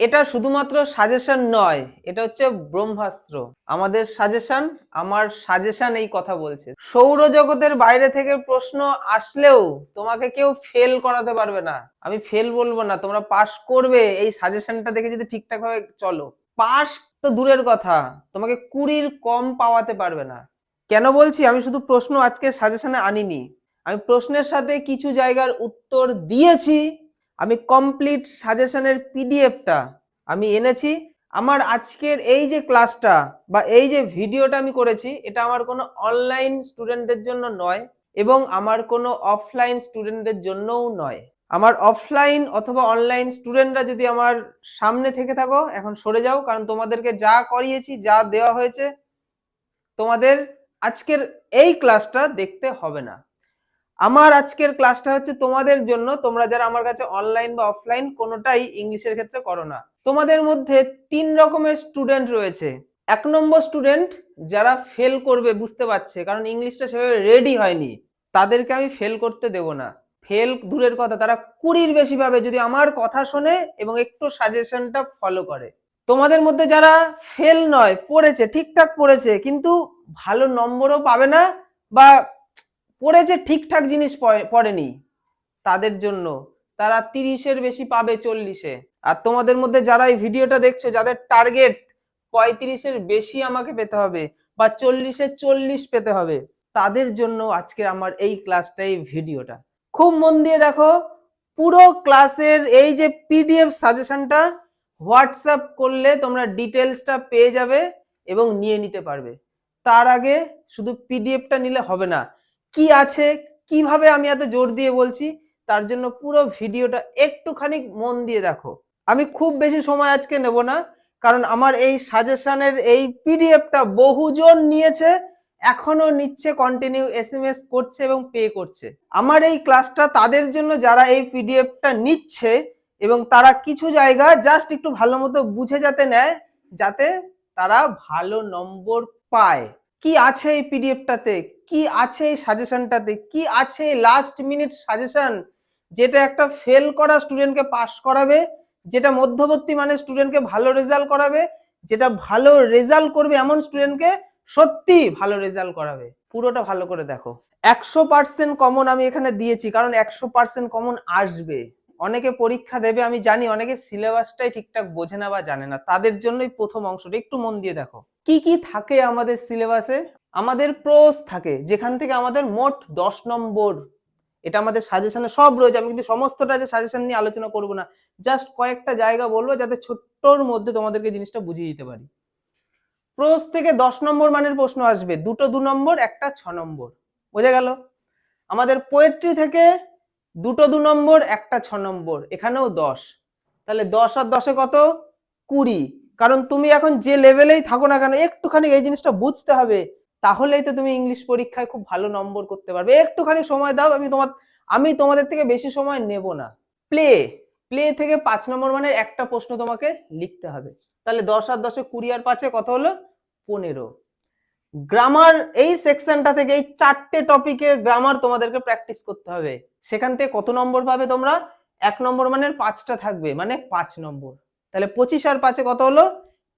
এটা শুধুমাত্র সাজেশন নয়, এটা হচ্ছে ব্রহ্মাস্ত্র। আমাদের সাজেশন আমার সাজেশন এই কথা বলছে। সৌরজগতের বাইরে থেকে প্রশ্ন আসলেও তোমাকে কেউ ফেল করাতে পারবে না। আমি ফেল বলব না, তোমরা পাস করবে, এই সাজেশনটা দেখে যদি ঠিকঠাক ভাবে চলো। পাস তো দূরের কথা, তোমাকে কুড়ির কম পাওয়াতে পারবে না। কেন বলছি? আমি শুধু প্রশ্ন আজকে সাজেশনে আনিনি। আমি প্রশ্নের সাথে কিছু জায়গার উত্তর দিয়েছি। আমি কমপ্লিট সাজেশনের পিডিএফটা আমি এনেছি। আমার আজকের এই যে ক্লাসটা বা এই যে ভিডিওটা আমি করেছি, এটা আমার কোনো অনলাইন স্টুডেন্টদের জন্য নয় এবং আমার কোনো অফলাইন স্টুডেন্টদের জন্যও নয়। আমার অফলাইন অথবা অনলাইন স্টুডেন্টরা যদি আমার সামনে থেকে থাকো, এখন সরে যাও, কারণ তোমাদেরকে যা করিয়েছি, যা দেওয়া হয়েছে, তোমাদের আজকের এই ক্লাসটা দেখতে হবে না। আমার আজকের ক্লাসটা হচ্ছে তোমাদের জন্য, তোমরা যারা আমার কাছে অনলাইন বা অফলাইন কোনোটাই ইংলিশের ক্ষেত্রে করো না। তোমাদের মধ্যে তিন রকমের স্টুডেন্ট রয়েছে। এক নম্বর স্টুডেন্ট যারা ফেল করবে, বুঝতে পারছে, কারণ ইংলিশটা সেভাবে রেডি হয়নি। তাদেরকে আমি ফেল করতে দেব না। ফেল দূরের কথা, তারা কুড়ির বেশি পাবে যদি আমার কথা শোনে এবং একটু সাজেশনটা ফলো করে। তোমাদের মধ্যে যারা ফেল নয়, পড়েছে, ঠিকঠাক পড়েছে, কিন্তু ভালো নম্বরও পাবে না বা পড়েছে ঠিকঠাক জিনিস পড়ে- পড়েনি। তাদের জন্য। তারা তিরিশের বেশি পাবে চল্লিশে। আর তোমাদের মধ্যে যারা এই ভিডিওটা দেখছ, যাদের টার্গেট পঁয়ত্রিশের বেশি আমাকে পেতে হবে বা চল্লিশে চল্লিশ পেতে হবে, তাদের জন্য আজকে আমার এই ক্লাসটা এই ভিডিওটা। খুব মন দিয়ে দেখো, পুরো ক্লাসের এই যে পিডিএফ সাজেশনটা হোয়াটসঅ্যাপ করলে তোমরা ডিটেলসটা পেয়ে যাবে এবং নিয়ে নিতে পারবে। তার আগে শুধু পিডিএফটা নিলে হবে না কি আছে, কীভাবে আমি এত জোর দিয়ে বলছি, তার জন্য পুরো ভিডিওটা একটুখানি মন দিয়ে দেখো। আমি খুব বেশি সময় আজকে নেব না, কারণ আমার এই সাজেশনের এই পিডিএফটা বহুজন নিয়েছে, এখনও নিচ্ছে কন্টিনিউ এস এম এস করছে এবং পে করছে। আমার এই ক্লাসটা তাদের জন্য যারা এই পিডিএফটা নিচ্ছে এবং তারা কিছু জায়গা জাস্ট একটু ভালো মতো বুঝে যাতে নেয়, যাতে তারা ভালো নম্বর পায়। কি আছে এই পিডিএফটাতে? কি আছে এই সাজেশনটাতে কি আছে লাস্ট মিনিট সাজেশন যেটা একটা ফেল করা স্টুডেন্টকে পাস করাবে, যেটা মধ্যবর্তী মানে স্টুডেন্টকে ভালো রেজাল্ট করাবে, যেটা ভালো রেজাল্ট করবে এমন স্টুডেন্টকে সত্যি ভালো রেজাল্ট করাবে? পুরোটা ভালো করে দেখো। একশো পার্সেন্ট কমন আমি এখানে দিয়েছি, কারণ একশো পার্সেন্ট কমন আসবে। অনেকে পরীক্ষা দেবে, আমি জানি অনেকে সিলেবাসটাই ঠিকঠাক বোঝে না বা জানে না। তাদের জন্যই প্রথম অংশটা, একটু মন দিয়ে দেখো। কি কি থাকে আমাদের সিলেবাসে আমাদের প্রোস থাকে, যেখান থেকে আমাদের মোট দশ নম্বর। এটা আমাদের সাজেশনে সব রয়েছে, আমি কিন্তু সমস্তটা যে সাজেশন নিয়ে আলোচনা করব না জাস্ট কয়েকটা জায়গা বলব, যাতে ছোট্টর মধ্যে তোমাদেরকে জিনিসটা বুঝিয়ে দিতে পারি। প্রোস থেকে দশ নম্বর মানের প্রশ্ন আসবে, দুটো দু নম্বর, একটা ছ নম্বর। বোঝা গেল? আমাদের পোয়েট্রি থেকে দুটো দু নম্বর, একটা ছ নম্বর, এখানেও দশ। তাহলে দশ আর দশে কত? কুড়ি। কারণ তুমি এখন যে লেভেলেই থাকো না কেন, একটুখানি এই জিনিসটা বুঝতে হবে, তাহলেই তো তুমি ইংলিশ পরীক্ষায় খুব ভালো নম্বর করতে পারবে। একটুখানি সময় দাও, আমি তোমার, আমি তোমাদের থেকে বেশি সময় নেব না। প্লে প্লে থেকে পাঁচ নম্বর মানে একটা প্রশ্ন তোমাকে লিখতে হবে। তাহলে দশ আর দশে কুড়ি আর পাঁচে কত হলো? পনেরো। গ্রামার এই সেকশনটা থেকে এই চারটে টপিকের গ্রামার তোমাদেরকে প্র্যাকটিস করতে হবে। সেখান থেকে কত নম্বর পাবে তোমরা? এক নম্বর মানের পাঁচটা থাকবে মানে পাঁচ নম্বর। তাহলে পঁচিশ আর পাঁচে কত হলো?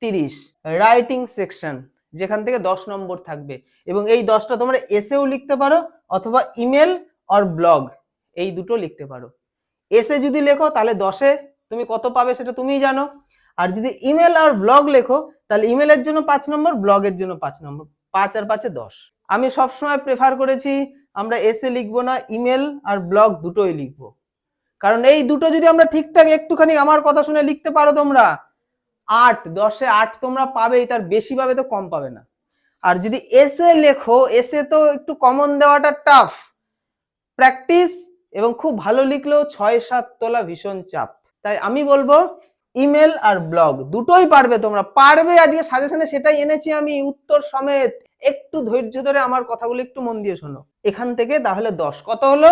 তিরিশ। রাইটিং সেকশন যেখান থেকে দশ নম্বর থাকবে। এবং এই দশটা তোমরা এসেও লিখতে পারো, অথবা ইমেল আর ব্লগ এই দুটো লিখতে পারো। এসে যদি লেখো, তাহলে দশে তুমি কত পাবে সেটা তুমিই জানো। আর যদি ইমেল আর ব্লগ লেখো, তাহলে ইমেলের জন্য পাঁচ নম্বর ব্লগের জন্য পাঁচ নম্বর। পাঁচ আর পাঁচে দশ। আমি সবসময় প্রেফার করেছি আমরা এসে লিখব না ইমেল আর ব্লগ দুটোই লিখব। কারণ এই দুটো যদি আমরা ঠিকঠাক একটুখানি আমার কথা শুনে লিখতে পারো তোমরা, আট, দশে আট তোমরা পাবেই, তার বেশি পাবে তো কম পাবে না। আর যদি এসে লেখো এসে তো একটু কমন দেওয়াটা টাফ প্র্যাকটিস এবং খুব ভালো লিখলেও ছয়, সাত তোলা ভীষণ চাপ। তাই আমি বলব ইমেল আর ব্লগ দুটোই পারবে তোমরা। পারবে আজকে সাজেশনে সেটাই এনেছি আমি উত্তর সমেত। একটু ধৈর্য ধরে আমার কথাগুলো একটু মন দিয়ে শোনো। এখান থেকে তাহলে দশ। কত হলো?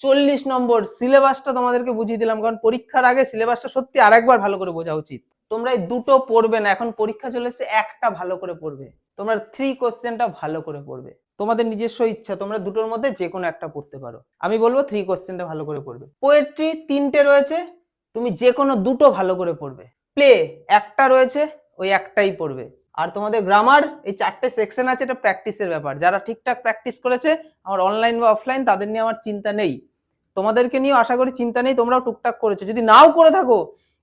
চল্লিশ নম্বর। সিলেবাসটা তোমাদেরকে বুঝিয়ে দিলাম, কারণ পরীক্ষার আগে সিলেবাসটা সত্যি আরেকবার ভালো করে বোঝা উচিত। তোমরা এই দুটো পড়বে না, এখন পরীক্ষা চলে এসেছে, একটা ভালো করে পড়বে। তোমরা থ্রি কোশ্চেনটা ভালো করে পড়বে। তোমাদের নিজস্ব ইচ্ছা, তোমরা দুটোর মধ্যে যে কোনো একটা পড়তে পারো। আমি বলব থ্রি কোশ্চেনটা ভালো করে পড়বে। পোয়েট্রি তিনটে রয়েছে। তুমি যে কোনো দুটো ভালো করে পড়বে। প্লে একটা রয়েছে, ওই একটাই পড়বে। আর তোমাদের গ্রামার এই চারটে সেকশন আছে, এটা প্র্যাকটিসের ব্যাপার। যারা ঠিকঠাক প্র্যাকটিস করেছে, আমার অনলাইন বা অফলাইন তাদের নিয়ে আমার চিন্তা নেই। তোমাদেরকে নিয়েও আশা করি চিন্তা নেই, তোমরাও টুকটাক করেছ। যদি নাও করে থাকো,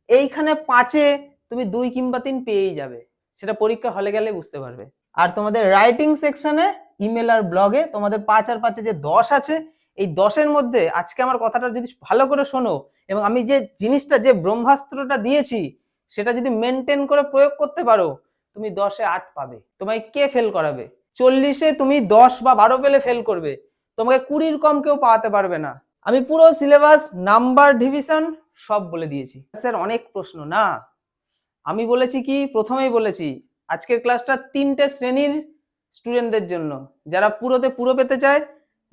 এইখানে পাঁচে তুমি দুই কিংবা তিন পেয়েই যাবে। সেটা পরীক্ষা হলে গেলে বুঝতে পারবে। আর তোমাদের রাইটিং সেকশনে ইমেল আর ব্লগে তোমাদের পাঁচ আর পাঁচে যে দশ আছে এই দশের মধ্যে আজকে আমার কথাটা যদি ভালো করে শোনো এবং আমি যে জিনিসটা, যে ব্রহ্মাস্ত্রটা দিয়েছি, সেটা যদি মেনটেন করে প্রয়োগ করতে পারো, তুমি দশে আট পাবে। তোমায় কে ফেল করাবে? চল্লিশে তুমি দশ বা বারো পেলে ফেল করবে। তোমাকে কুড়ির কম কেউ পাওয়াতে পারবে না। আমি পুরো সিলেবাস নাম্বার ডিভিশন সব বলে দিয়েছি। স্যার অনেক প্রশ্ন। না, আমি বলেছি কি? প্রথমেই বলেছি, আজকের ক্লাসটা তিনটে শ্রেণির স্টুডেন্টদের জন্য। যারা পুরোতে পুরো পেতে চায়,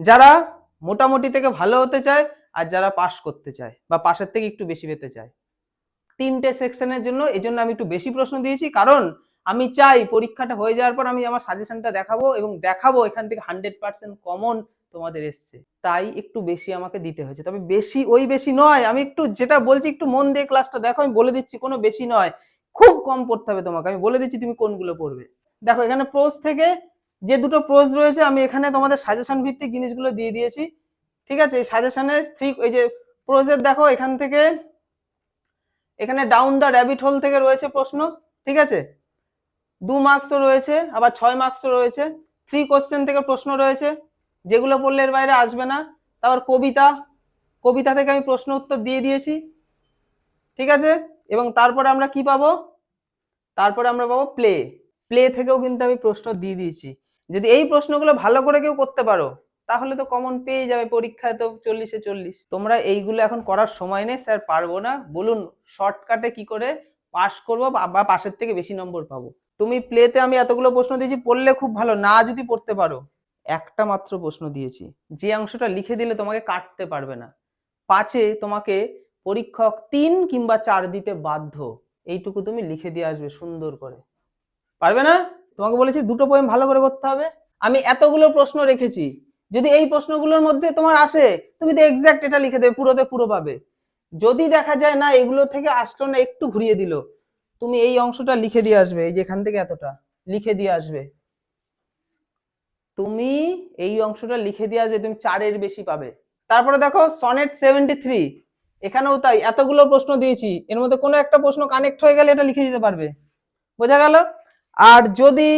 যারা মোটামুটি থেকে ভালো হতে চায় আর যারা পাশ করতে চায় বা পাশের থেকে একটু বেশি পেতে চায়। তিনটে সেকশনের জন্য এই জন্য আমি একটু বেশি প্রশ্ন দিয়েছি। কারণ আমি চাই পরীক্ষাটা হয়ে যাওয়ার পর আমি আমার সাজেশনটা দেখাবো এবং দেখাবো এখান থেকে হান্ড্রেড পার্সেন্ট কমন তোমাদের এসছে। তাই একটু বেশি আমাকে দিতে হয়েছে। তবে বেশি, ওই বেশি নয়। আমি একটু যেটা বলছি, একটু মন দিয়ে ক্লাসটা দেখো। আমি বলে দিচ্ছি, কোনো বেশি নয়। খুব কম পড়তে হবে তোমাকে। আমি বলে দিচ্ছি তুমি কোনগুলো পড়বে। দেখো এখানে প্রোজ থেকে যে দুটো প্রোজ রয়েছে, আমি এখানে তোমাদের সাজেশন ভিত্তিক জিনিসগুলো দিয়ে দিয়েছি। ঠিক আছে? এই সাজেশনে থ্রি এই যে প্রোজের দেখো, এখান থেকে, এখানে ডাউন দ্য র্যাবিট হোল থেকে রয়েছে প্রশ্ন, ঠিক আছে? দু মার্কসও রয়েছে, আবার ছয় মার্কসও রয়েছে। থ্রি কোশ্চেন থেকে প্রশ্ন রয়েছে, যেগুলো পড়লে এর বাইরে আসবে না। তারপর কবিতা কবিতা থেকে আমি প্রশ্ন উত্তর দিয়ে দিয়েছি। ঠিক আছে? এবং তারপরে আমরা কি পাবো? তারপরে আমরা পাবো প্লে প্লে থেকেও কিন্তু আমি প্রশ্ন দিয়ে দিয়েছি। যদি এই প্রশ্নগুলো ভালো করে কেউ করতে পারো, তাহলে তো কমন পেয়ে যাবে পরীক্ষায় তো চল্লিশে চল্লিশ। তোমরা এইগুলো এখন করার সময় নেই, স্যার, পারব না। বলুন শর্টকাটে কি করে পাস করব বা পাশের থেকে বেশি নম্বর পাবো? তুমি প্লেতে আমি এতগুলো প্রশ্ন দিয়েছি, পড়লে খুব ভালো, না যদি পড়তে পারো। একটা মাত্র প্রশ্ন দিয়েছি, যে অংশটা লিখে দিলে তোমাকে কাটতে পারবে না। পাঁচে তোমাকে পরীক্ষক তিন কিংবা চার দিতে বাধ্য। এইটুকু তুমি লিখে দিয়ে আসবে সুন্দর করে। পারবে না? তোমাকে বলেছি দুটো পোয়েম ভালো করে করতে হবে। আমি এতগুলো প্রশ্ন রেখেছি। যদি এই প্রশ্নগুলোর মধ্যে তোমার আসে, তুমি তো এক্সাক্ট এটা লিখে দেবে, পুরোতে পুরো পাবে। যদি দেখা যায় না, এগুলো থেকে আসলো না একটু ঘুরিয়ে দিল, তুমি এই অংশটা লিখে দিয়ে আসবে, এই যে এখান থেকে এতটা, লিখে দিয়ে আসবে। তুমি এই অংশটা লিখে দিয়ে আসবে, তুমি চারের বেশি পাবে। তারপরে দেখো সনেট সেভেন্টি থ্রি এখানেও তাই, এতগুলো প্রশ্ন দিয়েছি। এর মধ্যে কোনো একটা প্রশ্ন কানেক্ট হয়ে গেলে এটা লিখে দিতে পারবে। বোঝা গেল? আর যদি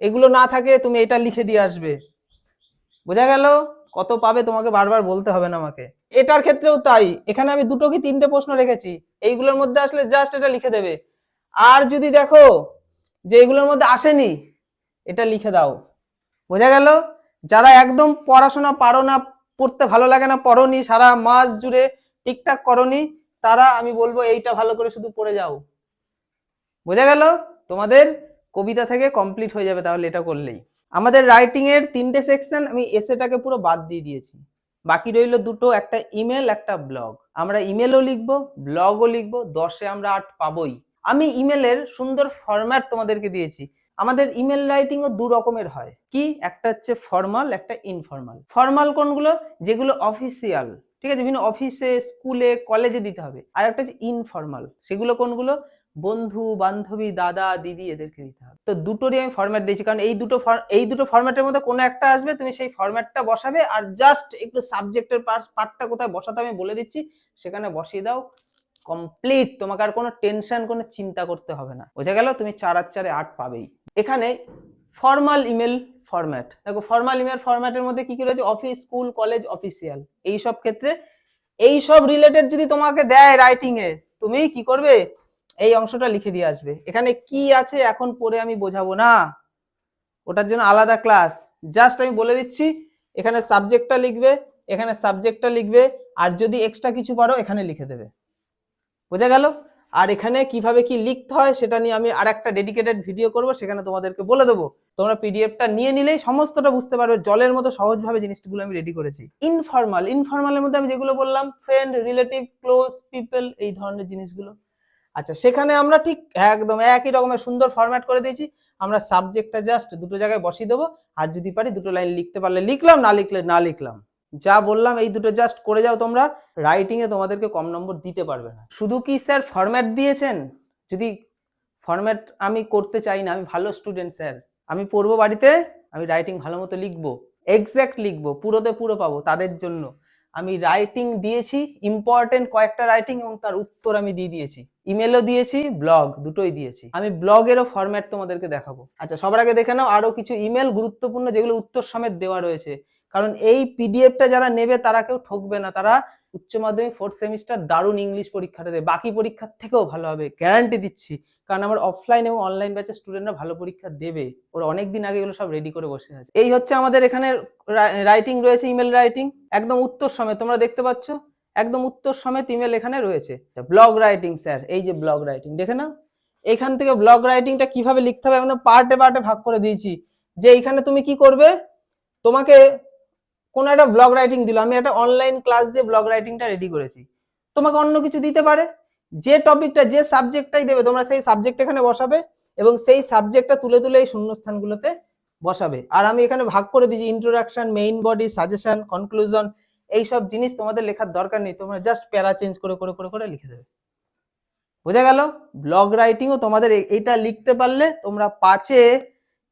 এগুলো না থাকে, তুমি এটা লিখে দিয়ে আসবে। বোঝা গেল? কত পাবে তোমাকে বারবার বলতে হবে না আমাকে। এটার ক্ষেত্রেও তাই। এখানে আমি দুটো কি তিনটে প্রশ্ন রেখেছি? এইগুলোর মধ্যে আসলে জাস্ট এটা লিখে দেবে। আর যদি দেখো যে এগুলোর মধ্যে আসেনি, এটা লিখে দাও। বোঝা গেল? যারা একদম পড়াশোনা পারো না, পড়তে ভালো লাগে না, পড়নি, সারা মাস জুড়ে ঠিকঠাক করনি, তারা, আমি বলব, এইটা ভালো করে শুধু পড়ে যাও। বোঝা গেল? তোমাদের কবিতা থেকে কমপ্লিট হয়ে যাবে তাহলে এটা করলেই। আমাদের রাইটিং এর তিনটে সেকশন আমি এসেটাকে পুরো বাদ দিয়ে দিয়েছি। বাকি রইল দুটো, একটা ইমেল একটা ব্লগ আমরা ইমেলও লিখব ব্লগও লিখব, দশে আমরা আট পাবোই। আমি ইমেলের সুন্দর ফরম্যাট তোমাদেরকে দিয়েছি। আমাদের ইমেল রাইটিং ও দু রকমের হয়। কি? একটা হচ্ছে ফর্মাল একটা ইনফর্মাল ফর্মাল কোনগুলো? যেগুলো অফিসিয়াল ঠিক আছে? বিভিন্ন অফিসে স্কুলে কলেজে দিতে হবে। আর একটা হচ্ছে ইনফর্মাল সেগুলো কোনগুলো? বন্ধু, বান্ধবী, দাদা, দিদি এদেরকে দিতে হবে। তো দুটোরই আমি ফরম্যাট দিয়েছি। কারণ এই দুটো এই দুটো ফরম্যাটের মধ্যে কোনো একটা আসবে, তুমি সেই ফরম্যাটটা বসাবে আর জাস্ট একটু সাবজেক্টের পার্টটা কোথায় বসাতে আমি বলে দিচ্ছি। সেখানে বসিয়ে দাও। কমপ্লিট তোমাকে আর কোনো টেনশন কোনো চিন্তা করতে হবে না। বোঝা গেল? তুমি চার আর চারে আট পাবেই। এখানে ফর্মাল ইমেল ফরম্যাট দেখো ফর্মাল ইমেল ফরম্যাটের মধ্যে কি কি রয়েছে? অফিস স্কুল কলেজ অফিসিয়াল এই সব ক্ষেত্রে, এই সব রিলেটেড যদি তোমাকে দেয় রাইটিং এ, তুমি কি করবে? এই অংশটা লিখে দিয়ে আসবে। এখানে কি আছে এখন পরে আমি বোঝাবো না। ওটার জন্য আলাদা ক্লাস জাস্ট আমি বলে দিচ্ছি, এখানে সাবজেক্টটা লিখবে, এখানে সাবজেক্টটা লিখবে, আর যদি এক্সট্রা কিছু পারো, এখানে লিখে দেবে। বোঝা গেল? আর এখানে কীভাবে কি লিখতে হয়, সেটা নিয়ে আমি আর একটা ডেডিকেটেড ভিডিও করব, সেখানে তোমাদেরকে বলে দেবো। তোমরা পিডিএফটা নিয়ে নিলেই সমস্তটা বুঝতে পারবে, জলের মতো সহজভাবে জিনিসগুলো আমি রেডি করেছি। ইনফর্মাল ইনফর্মালের মধ্যে আমি যেগুলো বললাম ফ্রেন্ড রিলেটিভ ক্লোজ পিপল এই ধরনের জিনিসগুলো। আচ্ছা সেখানে আমরা ঠিক একদম একই রকমের সুন্দর ফরম্যাট করে দিয়েছি। আমরা সাবজেক্টটা জাস্ট দুটো জায়গায় বসিয়ে দেবো। আর যদি পারি দুটো লাইন লিখতে পারলে লিখলাম, না লিখলে না লিখলাম। যা বললাম এই দুটো জাস্ট করে যাও তোমরা। রাইটিংয়ে তোমাদেরকে কম নম্বর দিতে পারবে না। শুধু কি স্যার ফরম্যাট দিয়েছেন? যদি ফরম্যাট আমি করতে চাই না, আমি ভালো স্টুডেন্ট স্যার আমি পড়ব বাড়িতে, আমি রাইটিং ভালো মতো লিখব এক্স্যাক্ট লিখব, পুরোতে পুরো পাবো তাদের জন্য। আমি রাইটিং দিয়েছি ইম্পর্টেন্ট কয়েকটা রাইটিং এবং তার উত্তর আমি দিয়ে দিয়েছি। ইমেলও দিয়েছি ব্লগ দুটোই দিয়েছি। আমি ব্লগেরও ফরম্যাট তোমাদেরকে দেখাবো। আচ্ছা সবার আগে দেখে নাও, আরও কিছু ইমেল গুরুত্বপূর্ণ যেগুলো উত্তর সমেত দেওয়া রয়েছে। কারণ এই পিডিএফটা যারা নেবে, তারা কেউ ঠকবে না। তারা উচ্চ মাধ্যমিক ফোর্থ সেমিস্টার দারুণ ইংলিশ পরীক্ষাটা দেবে বাকি পরীক্ষার থেকেও ভালো হবে গ্যারান্টি দিচ্ছি। কারণ আমার অফলাইন এবং অনলাইন ব্যাচের স্টুডেন্টরা ভালো পরীক্ষা দেবে। ওরা অনেক দিন আগে এগুলো সব রেডি করে বসে আছে। এই হচ্ছে আমাদের এখানে রাইটিং রয়েছে ইমেল রাইটিং একদম উত্তর সমেত, তোমরা দেখতে পাচ্ছ? একদম উত্তর সমেত ইমেল এখানে রয়েছে। ব্লগ রাইটিং স্যার, এই যে ব্লগ রাইটিং দেখে নাও। এখান থেকে ব্লগ রাইটিংটা কীভাবে লিখতে হবে? একদম পার্টে পার্টে ভাগ করে দিয়েছি। যে এখানে তুমি কি করবে? তোমাকে কোনো একটা ব্লগ রাইটিং দিল, আমি একটা অনলাইন ক্লাস দিয়ে ব্লগ রাইটিংটা রেডি করেছি। তোমাকে অন্য কিছু দিতে পারে। যে টপিকটা যে সাবজেক্টটাই দেবে, তোমরা সেই সাবজেক্ট এখানে বসাবে এবং সেই সাবজেক্টটা তুলে তুলে এই শূন্যস্থানগুলোতে বসাবে। আর আমি এখানে ভাগ করে দিয়েছি introduction main body suggestion conclusion এই সব জিনিস তোমাদের লেখার দরকার নেই। তোমরা জাস্ট প্যারা চেঞ্জ করে করে করে করে লিখে দেবে। বোঝা গেল? ব্লগ রাইটিংও তোমাদের এ- এইটা লিখতে পারলে তোমরা পাঁচে,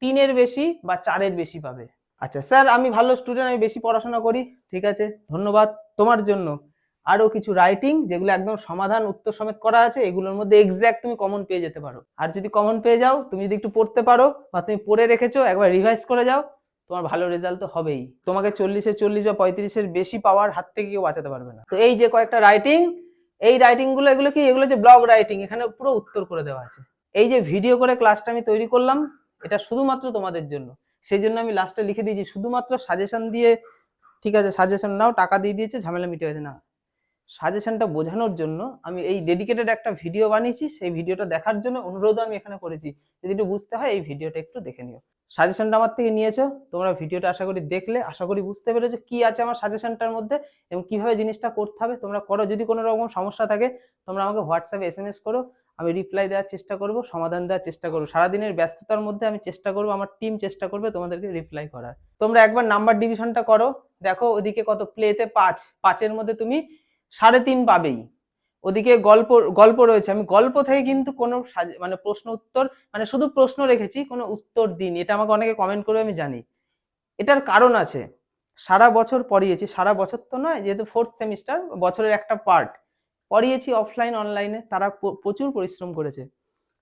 তিনের বেশি বা চারের বেশি পাবে। আচ্ছা স্যার, আমি ভালো স্টুডেন্ট আমি বেশি পড়াশোনা করি, ঠিক আছে? ধন্যবাদ তোমার জন্য। আরও কিছু রাইটিং যেগুলো একদম সমাধান, উত্তর সমেত করা আছে, এগুলোর মধ্যে এক্স্যাক্ট তুমি কমন পেয়ে যেতে পারো। আর যদি কমন পেয়ে যাও, তুমি যদি একটু পড়তে পারো বা তুমি পড়ে রেখেছো, একবার রিভাইজ করে যাও, তোমার ভালো রেজাল্ট তো হবেই। তোমাকে চল্লিশে চল্লিশ বা পঁয়ত্রিশের বেশি পাওয়ার হাত থেকে কেউ বাঁচাতে পারবে না। তো এই যে কয়েকটা রাইটিং এই রাইটিংগুলো এগুলো কি? এগুলো যে ব্লগ রাইটিং এখানে পুরো উত্তর করে দেওয়া আছে। এই যে ভিডিও করে ক্লাসটা আমি তৈরি করলাম, এটা শুধুমাত্র তোমাদের জন্য। সেই জন্য আমি লাস্টে লিখে দিয়েছি, শুধুমাত্র সাজেশন দিয়ে, ঠিক আছে সাজেশন নাও, টাকা দিয়ে দিয়েছে, ঝামেলা মিটে গেছে না। সাজেশনটা বোঝানোর জন্য আমি এই ডেডিকেটেড একটা ভিডিও বানিয়েছি, সেই ভিডিওটা দেখার জন্য অনুরোধ আমি এখানে করেছি। যদি একটু বুঝতে হয়, এই ভিডিওটা একটু দেখে নিও। সাজেশনটা আমার থেকে নিয়েছো, তোমরা ভিডিওটা আশা করি দেখলে, আশা করি বুঝতে পেরেছ কি আছে আমার সাজেশনটার মধ্যে এবং কীভাবে জিনিসটা করতে হবে। তোমরা করো, যদি কোনো রকম সমস্যা থাকে, তোমরা আমাকে হোয়াটসঅ্যাপে এস এম এস করো। আমি রিপ্লাই দেওয়ার চেষ্টা করব, সমাধান দেওয়ার চেষ্টা করব। সারাদিনের ব্যস্ততার মধ্যে আমি চেষ্টা করব, আমার টিম চেষ্টা করবে তোমাদেরকে রিপ্লাই করার। তোমরা একবার নাম্বার ডিভিশনটা করো, দেখো ওদিকে কত প্লেতে পাঁচ। পাঁচের মধ্যে তুমি সাড়ে তিন পাবেই। ওদিকে গল্প গল্প রয়েছে। আমি গল্প থেকে কিন্তু কোনো মানে প্রশ্ন উত্তর মানে শুধু প্রশ্ন রেখেছি, কোনো উত্তর দিন এটা আমাকে অনেকে কমেন্ট করে আমি জানি। এটার কারণ আছে। সারা বছর পড়িয়েছি। সারা বছর তো নয়, যেহেতু ফোর্থ সেমিস্টার বছরের একটা পার্ট পড়িয়েছি অফলাইন অনলাইনে তারা প্রচুর পরিশ্রম করেছে।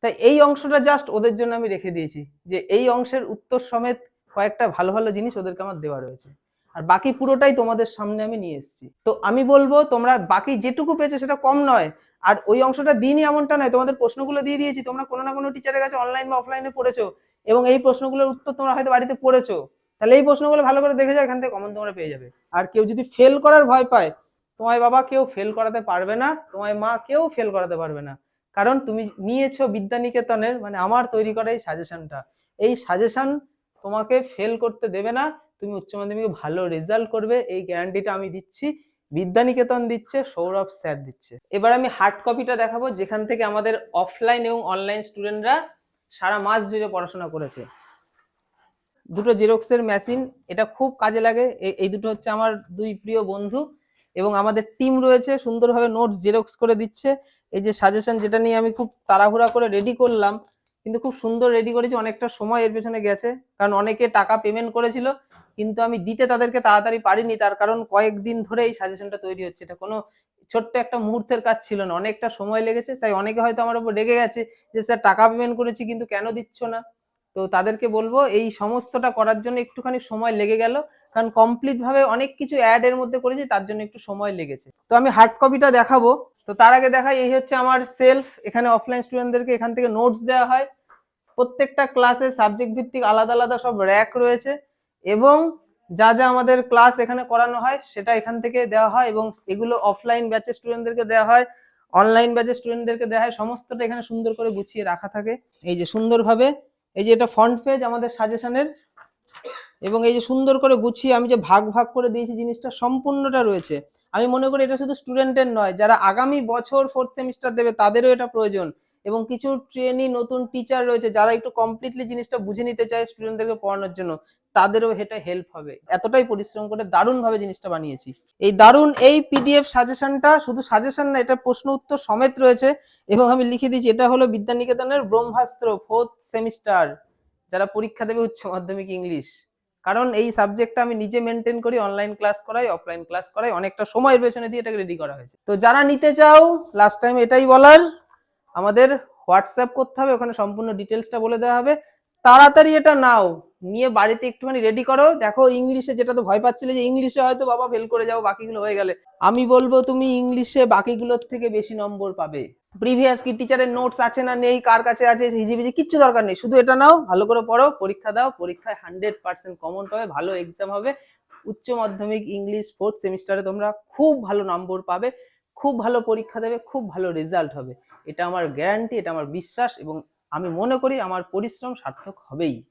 তাই এই অংশটা জাস্ট ওদের জন্য আমি রেখে দিয়েছি যে এই অংশের উত্তর সমেত কয়েকটা ভালো ভালো জিনিস ওদেরকে আমার দেওয়া রয়েছে। আর বাকি পুরোটাই তোমাদের সামনে আমি নিয়ে এসেছি। তো আমি বলব, তোমরা বাকি যেটুকু পেয়েছ সেটা কম নয়, আর ওই অংশটা দিনই এমনটা নয়, তোমাদের প্রশ্নগুলো দিয়ে দিয়েছি, তোমরা কোনো না কোনো টিচারের কাছে অনলাইন বা অফলাইনে পড়েছো, এবং এই প্রশ্নগুলোর উত্তর তোমরা হয়তো বাড়িতে পড়েছো, তাহলে এই প্রশ্নগুলো ভালো করে দেখে যাও, এখান থেকে কমন তোমরা পেয়ে যাবে। আর কেউ যদি ফেল করার ভয় পায় তোমায় বাবা কেউ ফেল করাতে পারবে না, তোমায় মা কেউ ফেল করাতে পারবে না। কারণ তুমি নিয়েছো বিদ্যানিকেতনের মানে আমার তৈরি করা এই সাজেশনটা এই সাজেশন তোমাকে ফেল করতে দেবে না, তুমি উচ্চ মাধ্যমিকে ভালো রেজাল্ট করবে, এই গ্যারান্টিটা আমি দিচ্ছি। বিদ্যানিকেতন দিচ্ছে, সৌরভ স্যার দিচ্ছে। এবার আমি হার্ড কপিটা দেখাবো, যেখান থেকে আমাদের অফলাইন এবং অনলাইন স্টুডেন্টরা সারা মাস জুড়ে পড়াশোনা করেছে। দুটো জেরক্সের মেশিন এটা খুব কাজে লাগে। এই দুটো হচ্ছে আমার দুই প্রিয় বন্ধু। এবং আমাদের টিম রয়েছে, সুন্দরভাবে নোটস জেরক্স করে দিচ্ছে। এই যে সাজেশন যেটা নিয়ে আমি খুব তাড়াহুড়া করে রেডি করলাম, কিন্তু খুব সুন্দর রেডি করেছি, অনেকটা সময় এর পেছনে গেছে। কারণ অনেকে টাকা পেমেন্ট করেছিল, কিন্তু আমি দিতে তাদেরকে তাড়াতাড়ি পারিনি। তার কারণ কয়েকদিন ধরে এই সাজেশনটা তৈরি হচ্ছে। এটা কোনো ছোট্ট একটা মুহূর্তের কাজ ছিল না, অনেকটা সময় লেগেছে। তাই অনেকে হয়তো আমার উপর রেগে গেছে যে, স্যার, টাকা পেমেন্ট করেছি, কিন্তু কেন দিচ্ছ না? তো তাদেরকে বলব, এই সমস্তটা করার জন্য একটুখানি সময় লেগে গেল। কারণ কমপ্লিট ভাবে অনেক কিছু অ্যাড এর মধ্যে করেছি, তার জন্য একটু সময় লেগেছে। তো আমি হার্ড কপিটা দেখাবো। তো তার আগে দেখাই, এই হচ্ছে আমার সেলফ এখানে অফলাইন স্টুডেন্টদেরকে এখান থেকে নোটস দেওয়া হয়। প্রত্যেকটা ক্লাসে সাবজেক্ট ভিত্তিক আলাদা আলাদা সব র্যাক রয়েছে এবং যা যা আমাদের ক্লাস এখানে করানো হয়, সেটা এখান থেকে দেওয়া হয় এবং এগুলো অফলাইন ব্যাচের স্টুডেন্টদেরকে দেওয়া হয় অনলাইন ব্যাচের স্টুডেন্টদেরকে দেওয়া হয়, সমস্তটা এখানে সুন্দর করে গুছিয়ে রাখা থাকে। এই যে সুন্দরভাবে, এই যে এটা ফ্রন্ট পেজ আমাদের সাজেশনের এবং এই যে সুন্দর করে গুছিয়ে আমি যে ভাগ ভাগ করে দিয়েছি জিনিসটা সম্পূর্ণটা রয়েছে। আমি মনে করি এটা শুধু স্টুডেন্টের নয়, যারা আগামী বছর ফোর্থ সেমিস্টার দেবে তাদেরও এটা প্রয়োজন। এবং কিছু ট্রেনি নতুন টিচার রয়েছে যারা একটু কমপ্লিটলি জিনিসটা বুঝে নিতে চায় স্টুডেন্টদেরকে পড়ানোর জন্য, তাদেরও এটা হেল্প হবে। এতটাই পরিশ্রম করে দারুণভাবে জিনিসটা বানিয়েছি। এই দারুণ এই পিডিএফ সাজেশনটা শুধু সাজেশন না, এটা প্রশ্ন উত্তর সমেত রয়েছে এবং আমি লিখে দিয়েছি, এটা হলো বিদ্যানিকেতনের ব্রহ্মাস্ত্র ফোর্থ সেমিস্টার যারা পরীক্ষা দেবে উচ্চ মাধ্যমিক ইংলিশ। কারণ এই সাবজেক্টটা আমি নিজে মেনটেন করি অনলাইন ক্লাস করাই অফলাইন ক্লাস করাই, অনেকটা সময়ের পেছনে দিয়ে এটাকে রেডি করা হয়েছে। তো যারা নিতে চাও লাস্ট টাইম এটাই বলার, আমাদের হোয়াটসঅ্যাপ করতে হবে, ওখানে সম্পূর্ণ ডিটেলসটা বলে দেওয়া হবে। তাড়াতাড়ি এটা নাও। নিয়ে বাড়িতে একটুখানি রেডি করো। দেখো ইংলিশে যেটা তো ভয় পাচ্ছিলে যে ইংলিশে হয়তো বাবা ফেল করে যাও বাকিগুলো হয়ে গেলে। আমি বলব তুমি ইংলিশে বাকিগুলোর থেকে বেশি নম্বর পাবে। প্রিভিয়াস কি টিচারের নোটস আছে না নেই, কার কাছে আছে, হিজিবিজি, কিচ্ছু দরকার নেই। শুধু এটা নাও, ভালো করে পড়ো, পরীক্ষা দাও, পরীক্ষায় হান্ড্রেড পার্সেন্ট কমন পাবে, ভালো এক্সাম হবে। উচ্চ মাধ্যমিক ইংলিশ ফোর্থ সেমিস্টারে তোমরা খুব ভালো নম্বর পাবে, খুব ভালো পরীক্ষা দেবে, খুব ভালো রেজাল্ট হবে। এটা আমার গ্যারান্টি এটা আমার বিশ্বাস এবং আমি মনে করি আমার পরিশ্রম সার্থক হবেই।